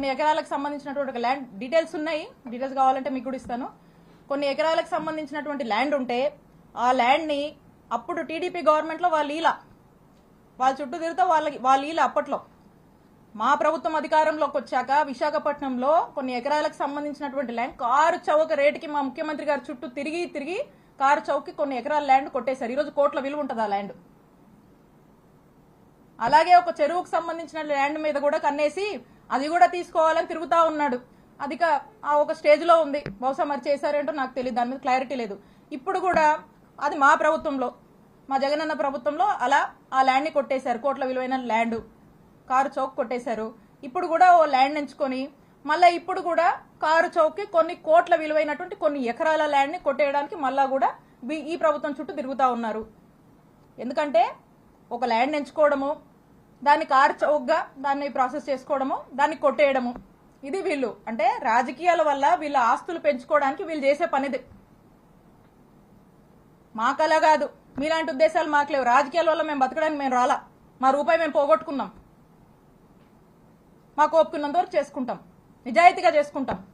కొన్ని ఎకరాలకు సంబంధించినటువంటి ఒక ల్యాండ్ డీటెయిల్స్ ఉన్నాయి. డీటెయిల్స్ కావాలంటే మీకు కూడా ఇస్తాను. కొన్ని ఎకరాలకు సంబంధించినటువంటి ల్యాండ్ ఉంటే ఆ ల్యాండ్ని అప్పుడు టీడీపీ గవర్నమెంట్లో వాళ్ళు ఈల వాళ్ళ చుట్టూ తిరుగుతూ వాళ్ళకి వాళ్ళు ఈల అప్పట్లో. మా ప్రభుత్వం అధికారంలోకి వచ్చాక విశాఖపట్నంలో కొన్ని ఎకరాలకు సంబంధించినటువంటి ల్యాండ్ కారు చౌక రేటుకి మా ముఖ్యమంత్రి గారు చుట్టూ తిరిగి తిరిగి కారు చౌక్కి కొన్ని ఎకరాల ల్యాండ్ కొట్టేశారు. ఈరోజు కోట్ల విలువ ఉంటుంది ఆ ల్యాండ్ అలాగే ఒక చెరువుకు సంబంధించిన ల్యాండ్ మీద కూడా కన్నేసి అది కూడా తీసుకోవాలని తిరుగుతా ఉన్నాడు. అది ఆ ఒక స్టేజ్లో ఉంది. బహుశా మరి చేశారేంటో నాకు తెలియదు దాని మీద క్లారిటీ లేదు. ఇప్పుడు కూడా అది మా ప్రభుత్వంలో మా జగనన్న ప్రభుత్వంలో అలా ఆ ల్యాండ్ని కొట్టేశారు. కోట్ల విలువైన ల్యాండ్. కారు చౌక్ కొట్టేశారు. ఇప్పుడు కూడా ఓ ల్యాండ్ ఎంచుకొని మళ్ళీ ఇప్పుడు కూడా కారు చౌక్కి కొన్ని కోట్ల విలువైనటువంటి కొన్ని ఎకరాల ల్యాండ్ని కొట్టేయడానికి మళ్ళా కూడా ఈ ప్రభుత్వం చుట్టూ తిరుగుతూ ఉన్నారు. ఎందుకంటే ఒక ల్యాండ్ ఎంచుకోవడము దాన్ని కారు చౌకగా దాన్ని ప్రాసెస్ చేసుకోవడము దాన్ని కొట్టేయడము. ఇది వీళ్ళు. అంటే రాజకీయాల వల్ల వీళ్ళ ఆస్తులు పెంచుకోవడానికి వీళ్ళు చేసే పనిది. మాకలా కాదు. మీలాంటి ఉద్దేశాలు మాకు లేవు రాజకీయాల వల్ల మేము బతకడానికి మేము రాలా. మా రూపాయి మేము పోగొట్టుకున్నాం. మాకు ఒప్పుకున్నంత వరకు చేసుకుంటాం. నిజాయితీగా చేసుకుంటాం.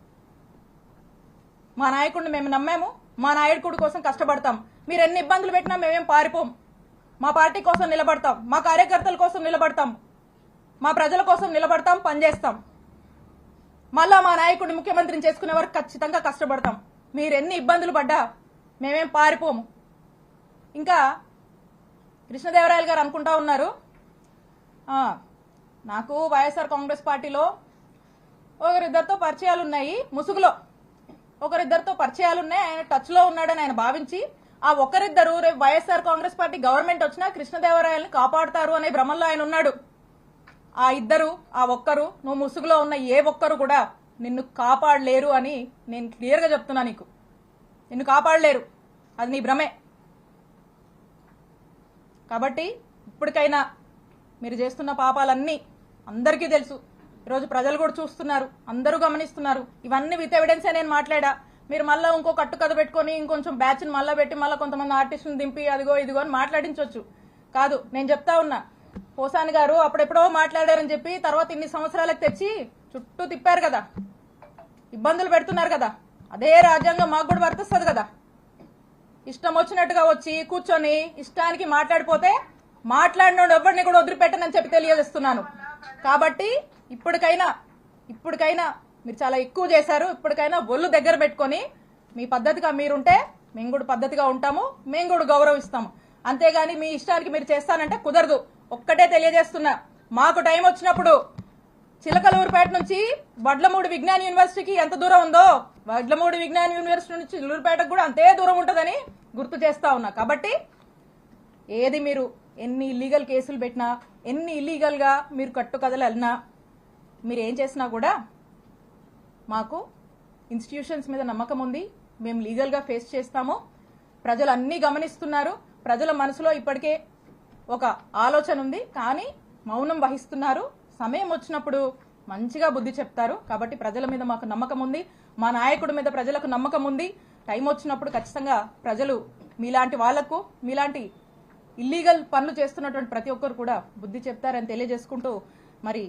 మా నాయకుడిని మేము నమ్మాము. మా నాయకుడి కోసం కష్టపడతాం. మీరు ఎన్ని ఇబ్బందులు పెట్టినా మేమేం పారిపోం. మా పార్టీ కోసం నిలబడతాం మా కార్యకర్తల కోసం నిలబడతాం మా ప్రజల కోసం నిలబడతాం పనిచేస్తాం. మళ్ళా మా నాయకుడిని ముఖ్యమంత్రిని చేసుకునే వరకు ఖచ్చితంగా కష్టపడతాం. మీరెన్ని ఇబ్బందులు పడ్డా మేమేం పారిపోము. ఇంకా కృష్ణదేవరాయలు గారు అనుకుంటా ఉన్నారు. నాకు వైఎస్ఆర్ కాంగ్రెస్ పార్టీలో ఒకరిద్దరితో పరిచయాలు ఉన్నాయి ముసుగులో ఒకరిద్దరితో పరిచయాలు ఉన్నాయి ఆయన టచ్లో ఉన్నాడని ఆయన భావించి ఆ ఒకరిద్దరు రేపు వైఎస్ఆర్ కాంగ్రెస్ పార్టీ గవర్నమెంట్ వచ్చినా కృష్ణదేవరాయల్ని కాపాడుతారు అనే భ్రమంలో ఆయన ఉన్నాడు. ఆ ఇద్దరు ఆ ఒక్కరు నువ్వు ముసుగులో ఉన్న ఏ ఒక్కరు కూడా నిన్ను కాపాడలేరు అని నేను క్లియర్గా చెప్తున్నా నీకు. నిన్ను కాపాడలేరు. అది నీ భ్రమే. కాబట్టి ఇప్పటికైనా మీరు చేస్తున్న పాపాలన్నీ అందరికీ తెలుసు. ఈరోజు ప్రజలు కూడా చూస్తున్నారు అందరూ గమనిస్తున్నారు. ఇవన్నీ విత్ ఎవిడెన్సే నేను మాట్లాడా. మీరు మళ్ళీ ఇంకో కట్టు కథ పెట్టుకొని ఇంకొంచెం బ్యాచ్ని మళ్ళీ పెట్టి మళ్ళీ కొంతమంది ఆర్టిస్టుని దింపి అదిగో ఇదిగో అని మాట్లాడించవచ్చు కాదు నేను చెప్తా ఉన్నా. పోసాని గారు అప్పుడెప్పుడో మాట్లాడారని చెప్పి తర్వాత ఇన్ని సంవత్సరాలకు తెచ్చి చుట్టూ తిప్పారు కదా. ఇబ్బందులు పెడుతున్నారు కదా. అదే రాజ్యాంగం మాకు కూడా వర్తిస్తుంది కదా. ఇష్టం వచ్చినట్టుగా వచ్చి కూర్చొని ఇష్టానికి మాట్లాడిపోతే మాట్లాడినోడు ఎవరిని కూడా వదిలిపెట్టనని చెప్పి తెలియజేస్తున్నాను. కాబట్టి ఇప్పటికైనా ఇప్పటికైనా మీరు చాలా ఎక్కువ చేశారు. ఇప్పటికైనా ఒళ్ళు దగ్గర పెట్టుకొని మీ పద్ధతిగా మీరుంటే మేము కూడా పద్ధతిగా ఉంటాము. మేము కూడా గౌరవిస్తాము. అంతేగాని మీ ఇష్టానికి మీరు చేస్తానంటే కుదరదు. ఒక్కటే తెలియజేస్తున్నా. మాకు టైం వచ్చినప్పుడు చిలకలూరుపేట నుంచి వడ్లమూడి విజ్ఞాన యూనివర్సిటీకి ఎంత దూరం ఉందో వడ్లమూడి విజ్ఞాన యూనివర్సిటీ నుంచి చిల్లూరుపేటకు కూడా అంతే దూరం ఉంటుందని గుర్తు చేస్తా ఉన్నా. కాబట్టి ఏది మీరు ఎన్ని ఇల్లీగల్ కేసులు పెట్టినా ఎన్ని ఇల్లీగల్గా మీరు కట్టుకథలు వెళ్ళినా మీరు ఏం చేసినా కూడా మాకు ఇన్స్టిట్యూషన్స్ మీద నమ్మకం ఉంది. మేము లీగల్గా ఫేస్ చేస్తాము. ప్రజలు అన్నీ గమనిస్తున్నారు. ప్రజల మనసులో ఇప్పటికే ఒక ఆలోచన ఉంది. కానీ మౌనం వహిస్తున్నారు. సమయం వచ్చినప్పుడు మంచిగా బుద్ధి చెప్తారు. కాబట్టి ప్రజల మీద మాకు నమ్మకం ఉంది. మా నాయకుడి మీద ప్రజలకు నమ్మకం ఉంది. టైం వచ్చినప్పుడు ఖచ్చితంగా ప్రజలు మీలాంటి వాళ్ళకు మీలాంటి ఇల్లీగల్ పనులు చేస్తున్నటువంటి ప్రతి ఒక్కరు కూడా బుద్ధి చెప్తారని తెలియజేసుకుంటూ మరి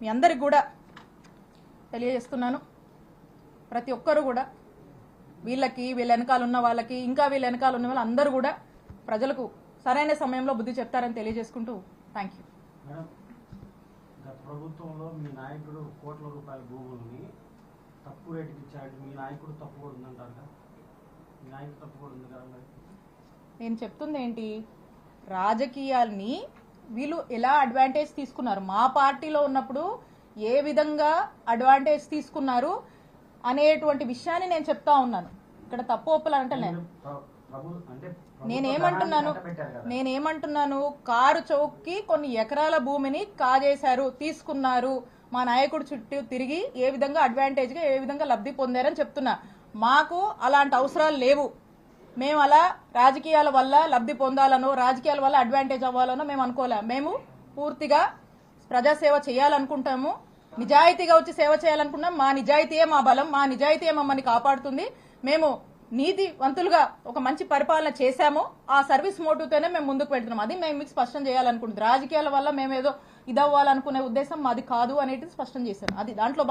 మీ అందరికి కూడా తెలియజేస్తున్నాను. ప్రతి ఒక్కరు కూడా వీళ్ళకి వీళ్ళ వెనకాల ఉన్న వాళ్ళకి ఇంకా వీళ్ళ వెనకాల ఉన్న వాళ్ళు అందరూ కూడా ప్రజలకు సరైన సమయంలో బుద్ధి చెప్తారని తెలియజేసుకుంటూ థ్యాంక్ యూ గత ప్రభుత్వంలో మీ నాయకుడు కోట్ల రూపాయల భూముల్ని తక్కువ రేటుకి ఇచ్చాడు. మీ నాయకుడు తప్పు కూడా ఉందంటారు మీ నాయకుడు తప్పు కూడా ఉంది కదా నేను చెప్తుంది ఏంటి? రాజకీయాల్ని వీళ్ళు ఎలా అడ్వాంటేజ్ తీసుకున్నారు? మా పార్టీలో ఉన్నప్పుడు ఏ విధంగా అడ్వాంటేజ్ తీసుకున్నారు అనేటువంటి విషయాన్ని నేను చెప్తా ఉన్నాను. ఇక్కడ తప్పు ఒప్పులు అంటే నేను. ప్ర- ప్రభు అంటే ప్రభుత్వ నేనేమంటున్నాను. నేనేమంటున్నాను? కారు చౌక్కి కొన్ని ఎకరాల భూమిని కాజేశారు తీసుకున్నారు. మా నాయకుడు చుట్టూ తిరిగి ఏ విధంగా అడ్వాంటేజ్గా ఏ విధంగా లబ్ధి పొందారని చెప్తున్నా. మాకు అలాంటి అవసరాలు లేవు. మేము అలా రాజకీయాల వల్ల లబ్ధి పొందాలనో రాజకీయాల వల్ల అడ్వాంటేజ్ అవ్వాలనో మేము అనుకోలే. మేము పూర్తిగా ప్రజాసేవ చేయాలనుకుంటాము నిజాయితీగా వచ్చి సేవ చేయాలనుకున్నాం మా నిజాయితీయే మా బలం మా నిజాయితీయే మమ్మల్ని కాపాడుతుంది. మేము నీతివంతులుగా ఒక మంచి పరిపాలన చేశాము. ఆ సర్వీస్ మోటివ్తోనే మేము ముందుకు వెళ్తున్నాం. అది మేము మీకు స్పష్టం చేయాలనుకుంటుంది రాజకీయాల వల్ల మేము ఏదో ఇదవ్వాలనుకునే ఉద్దేశం మాది కాదు అనేది స్పష్టం చేశాను అది దాంట్లో